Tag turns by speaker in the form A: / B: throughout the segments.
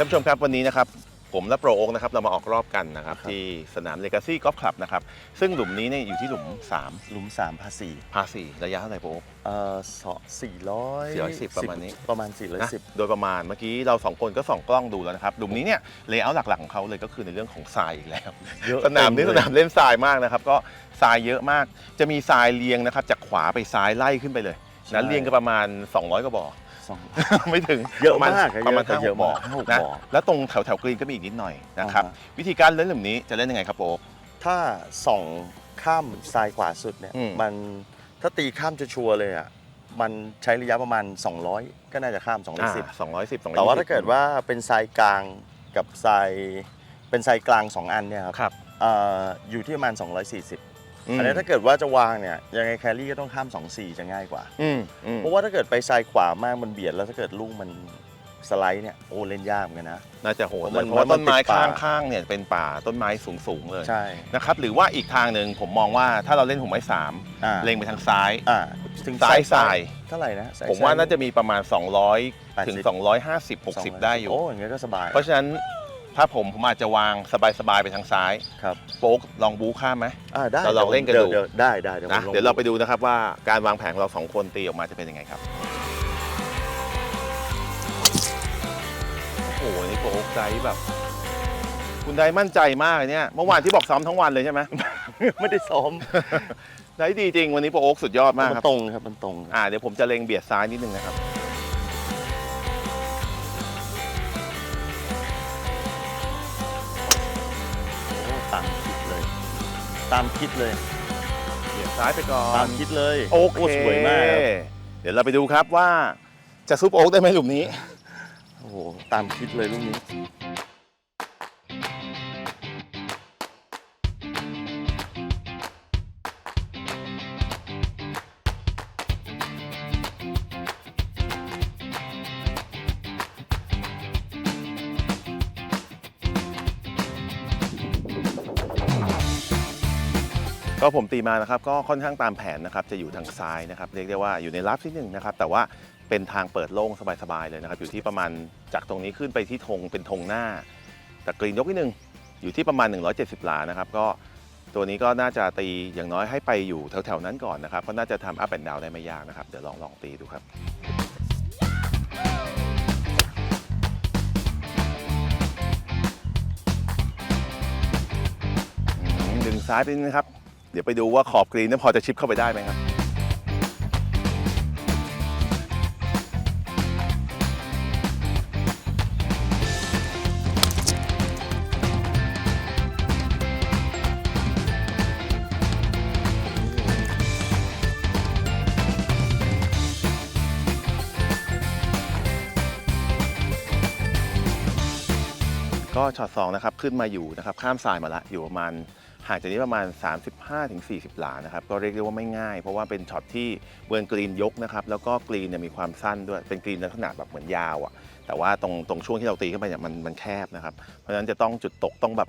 A: ท่านผู้ชมครับวันนี้นะครับผมและโปรโอ๊กนะครับเรามาออกรอบกันนะครับ
B: ครับ
A: ที่สนามเลกาซี่กอล์ฟคลับนะครับซึ่งหลุมนี้เนี่ยอยู่ที่หลุม
B: หลุมสามพาสี
A: 3พาสี่ระยะเท่าไหร่โปรโอ๊ก
B: เอ่อสองสี่ร้อย
A: 410ประมาณนี้
B: ประมาณสี่ร้อย
A: นะ
B: สิบ
A: โดยประมาณเมื่อกี้เราสองคนก็ส่องกล้องดูแล้วนะครับหลุมนี้เนี่ยเลเยอร์หลักๆของเขาเลยก็คือในเรื่องของทรายอีกแล้ว
B: เยอะ
A: สนามนี้
B: เต็
A: ส
B: เลย
A: นามเล่นทรายมากนะครับ ก็ทรายเยอะมาก จะมีทรายเรียงนะครับจากขวาไปซ้ายไล่ขึ้นไปเลยนะเรียงกันประมาณ 200กว่าบ่อ
B: สอง
A: ไม่ถึง
B: เยอะ
A: ประมาณ
B: มากอะ
A: ประมาณ
B: เยอะ
A: ห้า
B: เย
A: ห
B: อะ
A: กบ่อ
B: มากห้าหก
A: นะ
B: บ่อ
A: แล้วตรงแถวแถวๆกรีนก็มีอีกนิดหน่อยนะครับ
B: อ่าฮะ
A: วิธีการเล่นหลุมนี้จะเล่นยังไงครับโป๊ก
B: ถ้าส่องข้ามซ้ายขวาสุดเนี่ย
A: อืม
B: มันถ้าตีข้ามจะชัวร์ๆเลยอะมันใช้ระยะประมาณ 200 ก็น่าจะข้าม
A: สองร้อยสิบ
B: 210
A: สองร้อยสิบ
B: แต่ว่าถ้าเกิดว่าเป็นทรายกลางกับทรายเป็นทรายกลาง 2 อันเนี่ยครับ
A: ครับ
B: เอ่ออยู่ที่ประมาณ 240 อันนี้ถ้าเกิดว่าจะวางเนี่ยยังไงแครี่ก็ต้องข้าม24 จะง่ายกว่า
A: อืมอืม
B: เพราะว่าถ้าเกิดไปซ้ายขวามากมันเบียดแล้วถ้าเกิดลูกมันสไลด์เนี่ยโอ้เล่นยากเหมือนกันนะ
A: น่าจะโหด
B: เพ
A: เล
B: ราะ
A: ย
B: มัน
A: เพราะว่าต้นไม้
B: มันติดป่า
A: ข้างๆเนี่ยเป็นป่าต้นไม้สูงๆเลย
B: ใช่
A: นะครับหรือว่าอีกทางหนึ่งผมมองว่าถ้าเราเล่นหุ่มไม้สาม
B: อ่า
A: เล็งไปทางซ้าย
B: อ่าถึง
A: ซ้ายทราย
B: เท่าไหร่นะซ้ย
A: ผมว่าน่าจะมีประมาณ 200
B: 80
A: ถึง 250 60 ได้อยู่
B: โอ้อย่างเงี้ยก็สบาย
A: เพราะฉะนั้น ถ้าผมผมอาจจะวางสบายๆไปทางซ้าย
B: ครับ
A: โป๊กลองบู๊ข้ามไหม
B: อ่าได้
A: เราลองเล่นกันดู
B: ยวได้ได้เดี๋ยวผม
A: นะ
B: ลอง
A: เดี๋ยวเราไปดูนะครับว่าการวางแผนของเราสองคนตีออกมาจะเป็นยังไงครับ โอ้โหนี่โป๊กใจแบบ คุณได้มั่นใจมากเลยเนี่ย เมื่อวานที่บอกซ้อมทั้งวันเลยใช่ไหม
B: ไม่ได้ซ้อม
A: ได้ดีจริงวันนี้โป๊กสุดยอดมาก
B: มั
A: ครับ
B: นตรงครับมันตรง
A: อ่าเดี๋ยวผมจะเล็งเบียดซ้ายนิดนึงนะครับ
B: ตามคิดเลย ตามคิดเลย
A: เบียดซ้ายไปก่อน
B: ตามคิดเลย
A: โอเค
B: สวยมากครับ
A: เดี๋ยวเราไปดูครับว่าจะซุปโอ๊กได้ไหมหลุมนี้
B: โอ้โหตามคิดเลยลูกนี้
A: ก็ผมตีมานะครับก็ค่อนข้างตามแผนนะครับจะอยู่ทางซ้ายนะครับเรียกได้ว่าอยู่ในรับที่หนึ่งนะครับแต่ว่าเป็นทางเปิดโล่งสบายๆเลยนะครับอยู่ที่ประมาณจากตรงนี้ขึ้นไปที่ธงเป็นธงหน้า แต่กรีนยกที่หนึ่งอยู่ที่ประมาณ 170 หลานะครับก็ตัวนี้ก็น่าจะตีอย่างน้อยให้ไปอยู่แถวๆนั้นก่อนนะครับก็น่าจะทำอัพแอนด์ดาวได้ไม่ยากนะครับเดี๋ยวลองลองตีดูครับดึงซ้ายไปนะครับ เดี๋ยวไปดูว่าขอบกรีนนั้นพอจะชิปเข้าไปได้ไหมครับก็ช็อตสองนะครับขึ้นมาอยู่นะครับข้ามทรายมาละอยู่ประมาณ ห่างจากนี้ประมาณ 35-40 หลานะครับ ก็เรียกได้ว่าไม่ง่าย เพราะว่าเป็นช็อตที่เบิร์นกรีนยกนะครับ แล้วก็กรีนเนี่ยมีความสั้นด้วย เป็นกรีนลักษณะแบบเหมือนยาวอะ่ะ แต่ว่าตรงตรงช่วงที่เราตีเข้าไปเนี่ยมันมันแคบนะครับ เพราะฉะนั้นจะต้องจุดตกต้องแบบ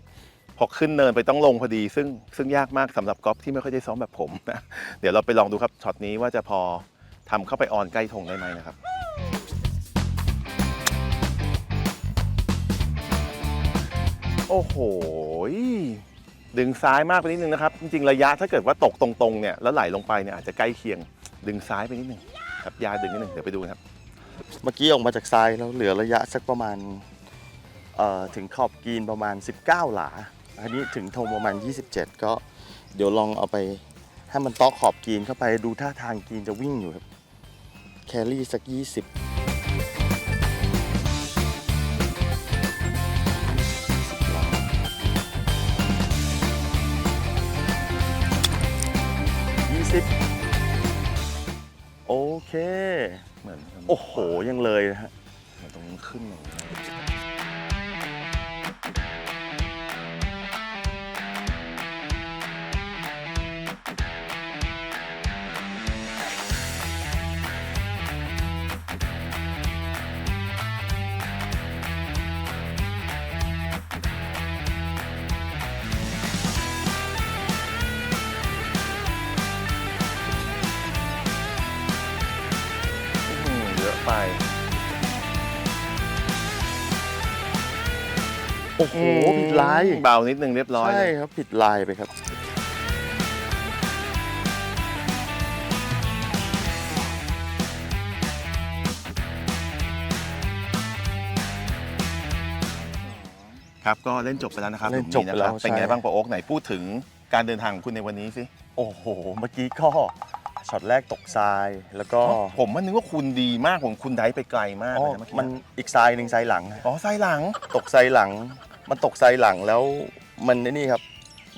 A: พอขึ้นเนินไปต้องลงพอดี ซึ่งซึ่งยากมากสำหรับกอล์ฟที่ไม่ค่อยได้ซ้อมแบบผมนะ เดี๋ยวเราไปลองดูครับช็อตนี้ว่าจะพอทำเข้าไปออนใกล้ธงได้ไหมนะครับโอ้โห ดึงซ้ายมากไปนิดนึงนะครับ จริงๆ ระยะถ้าเกิดว่าตกตรงๆเนี่ยแล้วไหลลงไปเนี่ยอาจจะใกล้เคียง ดึงซ้ายไปนิดนึงครับยาดึงนิดนึงเดี๋ยวไปดูนะครับ
B: เมื่อกี้ออกมาจากทรายแล้วเหลือระยะสักประมาณเอ่อถึงขอบกีนประมาณ 19 หลา อันนี้ถึงธงประมาณ 27 ก็เดี๋ยวลองเอาไปให้มันต๊อกขอบกีนเข้าไปดูท่าทางกีนจะวิ่งอยู่ครับ แครี่สัก 20 เค
A: เหมือน
B: โอ้โหยังเลยนะฮะ
A: เหมือนตรงนี้ขึ้นอย่างนี้อื้อหือเย ไป
B: โอ้โหผิดลาย
A: เบานิดนึงเรียบร้อย
B: ใช่
A: เลย
B: ครับผิดลายไปครับ
A: ครับ ก็เล่นจบไปแล้วนะครับ
B: เล่นจบไปแล้ว
A: หมนี้นะครับเป็นไง
B: ใช่
A: บ้างปะโอ๊กไหนพูดถึงการเดินทางของคุณในวันนี้สิ
B: โอ้โห เมื่อกี้ก็ ช็อตแรกตกทราย แล้วก็
A: ผมมันนึกว่าคุณดีมากผมคุณได้ไปไกลมาก
B: อ๋
A: เล
B: อย
A: นะเมื่อกี้
B: มันอีกทรายหนึ่งทรายหลังนะ
A: อ๋อไส้หลัง
B: ตกทรายหลัง มันตกทรายหลังแล้วมันไอ้นี่ครับ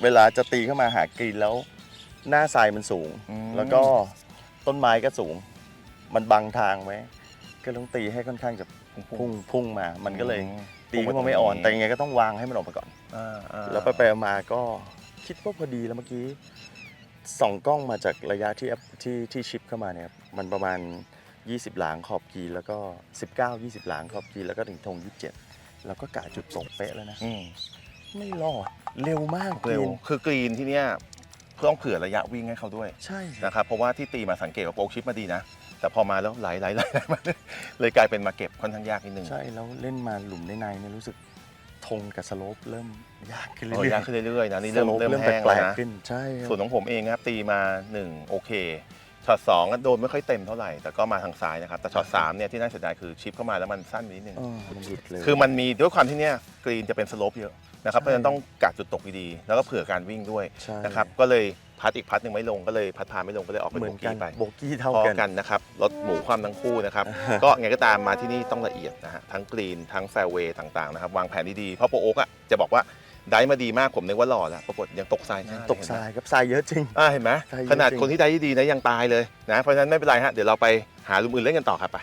B: เวลาจะตีเข้ามาหากรีนแล้ว หน้าทรายมันสูง
A: อืม
B: แล้วก็ต้นไม้ก็สูง มันบังทางไว้ก็ต้องตีให้ค่อนข้างจะพุ่งพุ่งมา มันก็เลยตีขึ้นมาไม่อ่อน แต่ยังไงก็ต้องวางให้มันออกมาก่อน
A: อ่าอ่า
B: แล้วไปไปมาก็คิดว่าพอดีแล้วเมื่อกี้ ส่องกล้องมาจากระยะที่แอปที่ที่ชิปเข้ามาเนี่ยครับมันประมาณ 20 หลางขอบกรีนแล้วก็ 19 20 หลางขอบกรีนแล้วก็ถึงธง27 แล้วก็กะจุดตกเป๊ะแล้วนะ
A: อืม
B: ไม่รอดเร็วมาก
A: เร็ว
B: กน
A: คือกรีนที่เนี้ยต้องเผื่อระยะวิ่งให้เขาด้วย
B: ใช่
A: นะครับเพราะว่าที่ตีมาสังเกตว่าโปรชิปมาดีนะ แต่พอมาแล้วไหลไหลไหลไหลมาเลยกลายเป็นมาเก็บค่อนข้างยากนิดนึง
B: ใช่แล้วเล่นมาหลุมในในเนี่ยรู้สึก ธงกับสโลปเริ่มยากขึ้น
A: โอ้
B: เรื่อย
A: ยากขึ้นเรื่อยๆนะนี่
B: ส
A: เริ่ม
B: โลป
A: เริ่ม
B: เริ่ม
A: แห้ง
B: แปล
A: แล้ว
B: ก
A: นะ
B: ๆขึ้นใช่ครับ
A: ส่วนของผมเองครับตีมา 1 โอเคช็อต2ก็โดนไม่ค่อยเต็มเท่าไหร่แต่ก็มาทางซ้ายนะครับแต่ช็อต3เนี่ยที่น่าเสียดายคือชิปเข้ามาแล้วมันสั้นไปนิดนึง
B: เออมันหลุดเลย
A: คือมันมีด้วยความที่เนี่ยกรีนจะเป็นสโลปเยอะนะครับ
B: ใช่
A: เพราะฉะนั้นต้องกัดจุดตกดีๆแล้วก็เผื่อการวิ่งด้วย
B: ใช่
A: นะครับก็เลย พัดอีกพัดหนึ่งไม่ลงก็เลยพัดพาไม่ลงก็เลยออกเป็น
B: เหมื
A: โบ
B: อนกั
A: กี้
B: น
A: ไป
B: โบกี้เท่า
A: พอ
B: กัน
A: กันนะครับรถหมูความทั้งคู่นะครับ ก็ไงก็ตามมาที่นี่ต้องละเอียดนะฮะทั้งกรีนทั้งแฟร์เวย์ต่างๆนะครับวางแผนดีๆเพราะโปรโอ๊กอะจะบอกว่าได้มาดีมากผมนึกว่าหล่อแล้วปรากฏยังตกทรายหน้
B: ตกทรายครับทรายเยอะจริง
A: อ่าเห็นไหม
B: ทรายเยอะ
A: ขนาด
B: จริง
A: คนที่ได้ดีๆนะยังตายเลยนะเพราะฉะนั้นไม่เป็นไรฮะเดี๋ยวเราไปหาลุมอื่นเล่นกันต่อครับไป